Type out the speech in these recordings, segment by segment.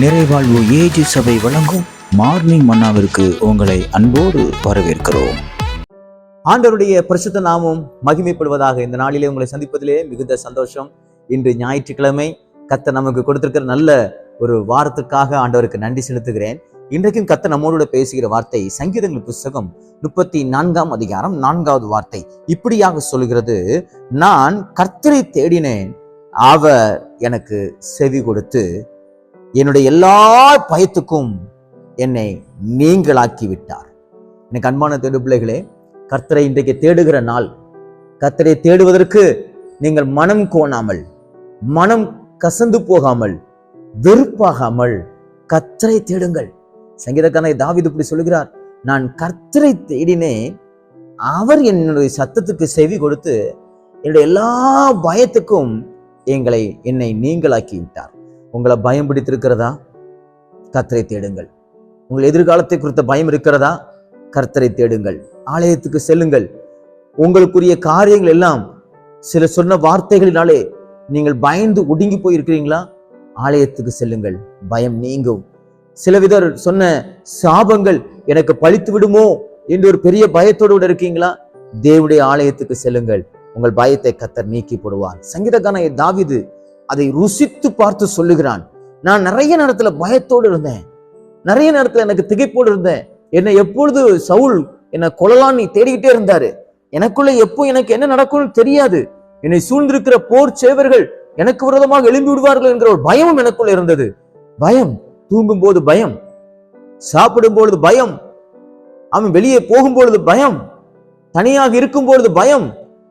நிறைவாழ்வு AG சபை வழங்கும் morning மன்னாவிற்கு உங்களை அன்போடு வரவேற்கிறோம். ஆண்டவருடைய பிரசித்த நாமம் மகிமைப்படுவதாக இந்த நாளிலே உங்களை சந்திப்பதிலே மிகுந்த சந்தோஷம். இன்று ஞாயிற்றுக்கிழமை கத்த நமக்கு கொடுத்திருக்கிற நல்ல ஒரு வாரத்துக்காக ஆண்டவருக்கு நன்றி செலுத்துகிறேன். இன்றைக்கும் கத்த நம்மோடு பேசுகிற வார்த்தை சங்கீதங்கள் புஸ்தகம் முப்பத்தி நான்காம் அதிகாரம் நான்காவது வார்த்தை. இப்படியாக சொல்கிறது நான் கர்த்தரை தேடினேன் அவர் எனக்கு செவி கொடுத்து என்னுடைய எல்லா பயத்துக்கும் என்னை நீங்களாக்கி விட்டார் எனக்கு அன்பான தேடு பிள்ளைகளே கர்த்தரை இன்றைக்கு தேடுகிற நாள். கர்த்தரை தேடுவதற்கு நீங்கள் மனம் கோணாமல் மனம் கசந்து போகாமல் வெறுப்பாகாமல் கர்த்தரை தேடுங்கள். சங்கீதக்காரனை தாவிது இப்படி சொல்கிறார் நான் கர்த்தரை தேடினேன் அவர் என்னுடைய சத்தத்துக்கு செவி கொடுத்து என்னுடைய எல்லா பயத்துக்கும் எங்களை என்னை நீங்களாக்கி விட்டார் உங்களை பயம் பிடித்திருக்கிறதா கர்த்தரை தேடுங்கள். உங்கள் எதிர்காலத்தை குறித்த பயம் இருக்கிறதா? கர்த்தரை தேடுங்கள். ஆலயத்துக்கு செல்லுங்கள். உங்களுக்குரிய காரியங்கள் எல்லாம் சில சொன்ன வார்த்தைகளினாலே நீங்கள் பயந்து ஒடுங்கி போயிருக்கிறீங்களா? ஆலயத்துக்கு செல்லுங்கள். பயம் நீங்கும். சில விதர் சொன்ன சாபங்கள் எனக்கு பழித்து விடுமோ? என்று ஒரு பெரிய பயத்தோடு கூட இருக்கீங்களா? தேவனுடைய ஆலயத்துக்கு செல்லுங்கள். உங்கள் பயத்தை கத்தர் நீக்கி போடுவார். சங்கீதக்கான தாவிது அதை ருசித்து பார்த்து சொல்லுகிறான். நான் நிறைய நேரத்துல பயத்தோடு இருந்தேன். நிறைய நேரத்துல எனக்கு திகைப்போடு இருந்தேன். என்னை எப்பொழுது சவுல் என்னை கொல்லலாம் நீ தேடிக்கிட்டே இருந்தாரு. எனக்குள்ள எப்போ எனக்கு என்ன நடக்கும்னு தெரியாது. என்னை சூழ்ந்திருக்கிற போர் சேவர்கள் எனக்கு விரோதமாக எழும்பி விடுவார்கள் என்கிற ஒரு பயமும் எனக்குள்ள இருந்தது. பயம் தூங்கும் போது பயம் சாப்பிடும் பொழுது பயம் அவன் வெளியே போகும் பொழுது பயம் தனியாக இருக்கும் பொழுது பயம்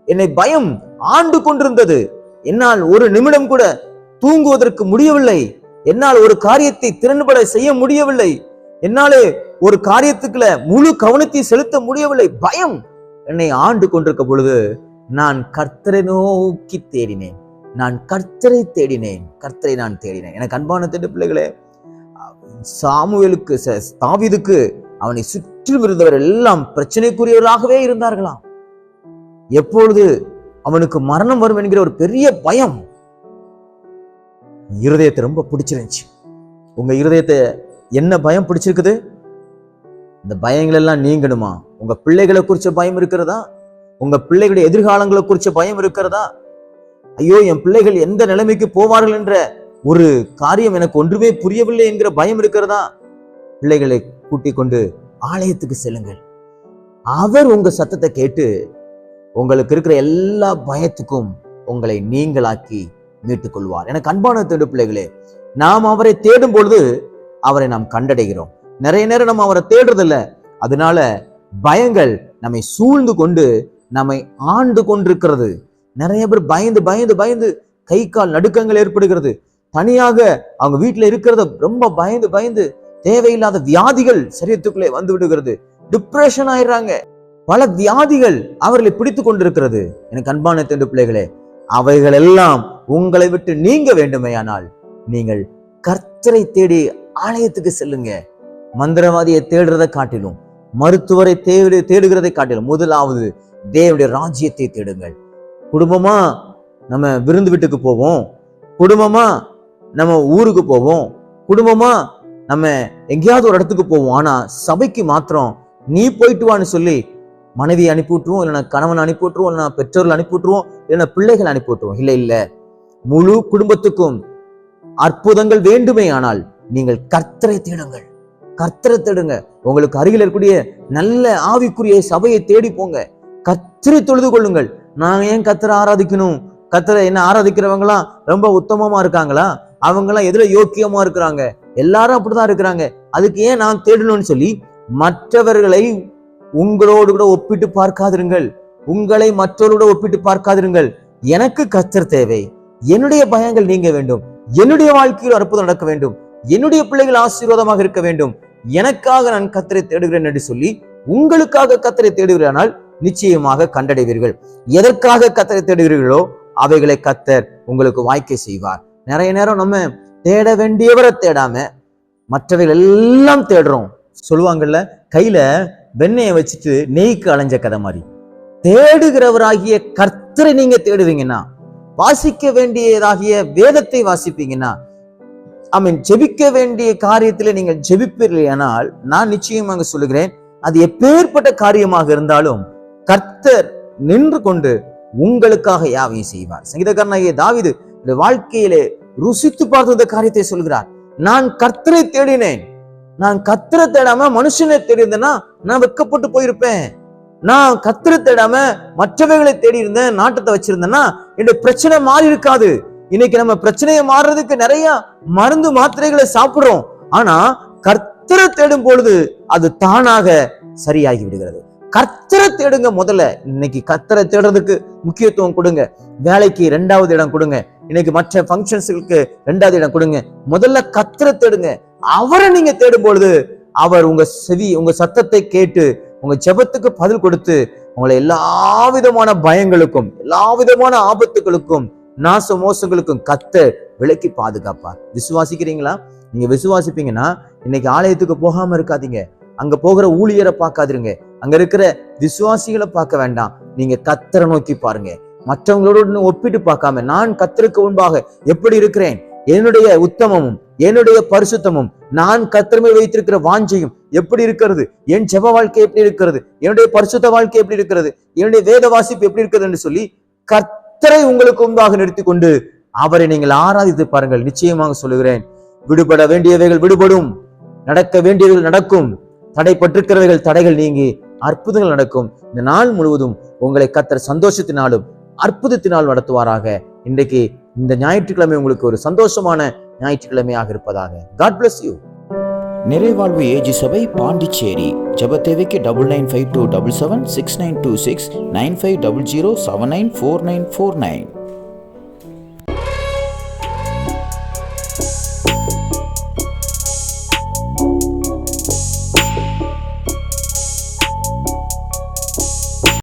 என்னை பயம் ஆண்டு கொண்டிருந்தது. என்னால் ஒரு நிமிடம் கூட தூங்குவதற்கு முடியவில்லை. என்னால் ஒரு காரியத்தை திறன்பட செய்ய முடியவில்லை. என்னாலே ஒரு காரியத்துக்குள்ள முழு கவனத்தை செலுத்த முடியவில்லை. பயம்! என்னை ஆண்டு கொண்டிருக்க பொழுது நான் கர்த்தரை நோக்கி தேடினேன். நான் கர்த்தரை தேடினேன். கர்த்தரை நான் தேடினேன். எனக்கு அன்பான திட்ட பிள்ளைகளே சாமுவேலுக்கு ச- அவனை சுற்றிலும் இருந்தவர் எல்லாம் பிரச்சனைக்குரியவர்களாகவே இருந்தார்களாம். எப்பொழுது அவனுக்கு மரணம் வரும் என்கிற ஒரு பெரிய பயம். இருதயத்தை ரொம்ப பிடிச்சிருந்துச்சு. உங்க இருதயத்தை என்ன பயம் பிடிச்சிருக்குது? இந்த பயங்கள் எல்லாம் நீங்கணுமா? உங்க பிள்ளைகளை குறிச்ச பயம் இருக்கிறதா? உங்க பிள்ளைகளுடைய எதிர்காலங்களை குறிச்ச பயம் இருக்கிறதா? ஐயோ என் பிள்ளைகள் எந்த நிலைமைக்கு போவார்கள் என்ற ஒரு காரியம் எனக்கு ஒன்றுமே புரியவில்லை என்கிற பயம் இருக்கிறதா? பிள்ளைகளை கூட்டிக் கொண்டு ஆலயத்துக்கு செல்லுங்கள். அவர் உங்க சத்தத்தை கேட்டு உங்களுக்கு இருக்கிற எல்லா பயத்துக்கும் உங்களை நீங்களாக்கி மீட்டுக் கொள்வார் எனக்கு அன்பான தேடு பிள்ளைகளே நாம் அவரை தேடும் பொழுது அவரை நாம் கண்டடைகிறோம். நிறைய நேரம் நம்ம அவரை தேடுறதில்ல. அதனால பயங்கள் நம்மை சூழ்ந்து கொண்டு நம்மை ஆண்டு கொண்டிருக்கிறது. நிறைய பேர் பயந்து பயந்து பயந்து கை கால் நடுக்கங்கள் ஏற்படுகிறது. தனியாக அவங்க வீட்டில் இருக்கிறத ரொம்ப பயந்து பயந்து தேவையில்லாத வியாதிகள் சரீரத்துக்குள்ளே வந்து விடுகிறது. டிப்ரெஷன் ஆயிடுறாங்க. பல வியாதிகள் அவர்களை பிடித்து கொண்டிருக்கிறது. எனக்கு அன்பான தெண்டு பிள்ளைகளே அவைகள் எல்லாம் உங்களை விட்டு நீங்க வேண்டுமையானால் நீங்கள் கர்த்தரை தேடி ஆலயத்துக்கு செல்லுங்க. மந்திரவாதியை தேடுறதை காட்டிலும் மருத்துவரை தேடு தேடுகிறதை காட்டிலும் முதலாவது தேவடைய ராஜ்யத்தை தேடுங்கள். குடும்பமா நம்ம விருந்து வீட்டுக்கு போவோம். குடும்பமா நம்ம ஊருக்கு போவோம். குடும்பமா நம்ம எங்கேயாவது ஒரு இடத்துக்கு போவோம். ஆனா சபைக்கு மாத்திரம் நீ போயிட்டு வான்னு சொல்லி மனைவி அனுப்பிவிட்டுருவோம் இல்லைனா கணவன் அனுப்பிவிட்டுருவோம் இல்லைனா பெற்றோர்கள் அனுப்பி விட்டுருவோம் இல்லைன்னா பிள்ளைகள் அனுப்பிவிட்டுருவோம். இல்லை இல்லை. முழு குடும்பத்துக்கும் அற்புதங்கள் வேண்டுமே ஆனால் நீங்கள் கர்த்தரை தேடுங்கள். கர்த்தரை தேடுங்க. உங்களுக்கு அருகில் இருக்கக்கூடிய நல்ல ஆவிக்குரிய சபையை தேடி போங்க. கர்த்தரை தொழுது கொள்ளுங்கள். நான் ஏன் கர்த்தரை ஆராதிக்கணும்? கர்த்தரை என்ன ஆராதிக்கிறவங்களாம் ரொம்ப உத்தமமா இருக்காங்களா? அவங்களாம் எதில் யோக்கியமா இருக்கிறாங்க? எல்லாரும் அப்படிதான் இருக்கிறாங்க. அதுக்கு ஏன் நான் தேடணும்னு சொல்லி மற்றவர்களை உங்களோடு கூட ஒப்பிட்டு பார்க்காதிருங்கள். உங்களை மற்றவர்களோட ஒப்பிட்டு பார்க்காதிருங்கள். எனக்கு கத்தர் தேவை. என்னுடைய பயங்கள் நீங்க வேண்டும். என்னுடைய வாழ்க்கையில் அற்புதம் நடக்க வேண்டும். என்னுடைய பிள்ளைகள் ஆசீர்வாதமாக இருக்க வேண்டும். எனக்காக நான் கத்தரை தேடுகிறேன் என்று சொல்லி உங்களுக்காக கத்தரை தேடுகிறானால் நிச்சயமாக கண்டடைவீர்கள். எதற்காக கத்தரை தேடுகிறீர்களோ அவைகளை கத்தர் உங்களுக்கு வாய்க்கை செய்வார். நிறைய நேரம் நம்ம தேட வேண்டியவரை தேடாம மற்றவைகள் எல்லாம் தேடுறோம். சொல்லுவாங்கல்ல கையில வெண்ணெயை வச்சுட்டு நெய்க்கு அலைஞ்ச கதை மாதிரி. தேடுகிறவராகிய கர்த்தரை நீங்க தேடுவீங்கன்னா வாசிக்க வேண்டியதாகிய வேதத்தை வாசிப்பீங்கன்னா ஐ மீன் ஜெபிக்க வேண்டிய காரியத்திலே நீங்கள் ஜெபிப்பீர்களானால் நான் நிச்சயமாக சொல்லுகிறேன் அது எப்பேற்பட்ட காரியமாக இருந்தாலும் கர்த்தர் நின்று கொண்டு உங்களுக்காக யாவையும் செய்வார். சங்கீதக்காரனாகிய தாவிது இந்த வாழ்க்கையிலே ருசித்து பார்த்து இந்த காரியத்தை சொல்கிறார். நான் கர்த்தரை தேடினேன். நான் கர்த்தரை தேடாம மனுஷனை தேடியிருந்தேன்னா நான் வெக்கப்பட்டு போயிருப்பேன். நான் கத்திர தேடாம மற்றவைகளை தேடி இருந்தேன் நாட்டத்தை வச்சிருந்தேன்னா என்னுடைய பிரச்சனை மாறி இருக்காது. இன்னைக்கு நம்ம பிரச்சனையை மாறுறதுக்கு நிறைய மருந்து மாத்திரைகளை சாப்பிடுறோம். ஆனா கர்த்தரை தேடும் பொழுது அது தானாக சரியாகி விடுகிறது. கர்த்தரை தேடுங்க முதல்ல. இன்னைக்கு கர்த்தரை தேடுறதுக்கு முக்கியத்துவம் கொடுங்க. வேலைக்கு ரெண்டாவது இடம் கொடுங்க. இன்னைக்கு மற்ற ஃபங்க்ஷன்ஸுக்கு ரெண்டாவது இடம் கொடுங்க. முதல்ல கர்த்தரை தேடுங்க. அவரை நீங்க தேடும் பொழுது அவர் உங்க செவி உங்க சத்தத்தை கேட்டு உங்க ஜெபத்துக்கு பதில் கொடுத்து உங்களை எல்லா விதமான பயங்களுக்கும் எல்லா விதமான ஆபத்துகளுக்கும் நாச மோசங்களுக்கும் கத்த விலக்கி பாதுகாப்பார். விசுவாசிக்கிறீங்களா? நீங்க விசுவாசிப்பீங்கன்னா இன்னைக்கு ஆலயத்துக்கு போகாம இருக்காதீங்க. அங்க போகிற ஊழியரை பார்க்காதீங்க அங்க இருக்கிற விசுவாசிகளை பார்க்க வேண்டாம். நீங்க கத்தரை நோக்கி பாருங்க. மற்றவங்களோட ஒப்பிட்டு பார்க்காம நான் கத்தருக்கு முன்பாக எப்படி இருக்கிறேன்? என்னுடைய உத்தமமும் என்னுடைய பரிசுத்தமும் நான் கத்திரமை வைத்திருக்கிற வாஞ்சையும் எப்படி இருக்கிறது? என் ஜெப வாழ்க்கை எப்படி இருக்கிறது? என்னுடைய பரிசுத்த வாழ்க்கை எப்படி இருக்கிறது? என்னுடைய வேத வாசிப்பு எப்படி இருக்கிறது என்று சொல்லி கத்தரை உங்களுக்கு முன்பாக நிறுத்தி கொண்டு அவரை நீங்கள் ஆராதித்து பாருங்கள். நிச்சயமாக சொல்லுகிறேன். விடுபட வேண்டியவைகள் விடுபடும். நடக்க வேண்டியவைகள் நடக்கும். தடைப்பட்டிருக்கிறவைகள் தடைகள் நீங்கி அற்புதங்கள் நடக்கும். இந்த நாள் முழுவதும் உங்களை கத்தர் சந்தோஷத்தினாலும் அற்புதத்தினால் நடத்துவாராக. இன்றைக்கு இந்த ஞாயிற்றுக்கிழமை உங்களுக்கு ஒரு சந்தோஷமான ஞாயிற்றுக்கிழமையாக இருப்பதாக. காட் பிளஸ் யூ நிறைவாழ்வு ஏஜி சபை பாண்டிச்சேரி. ஜெப தேவைக்கு double nine five two double seven six nine two six nine five double zero seven nine four nine four nine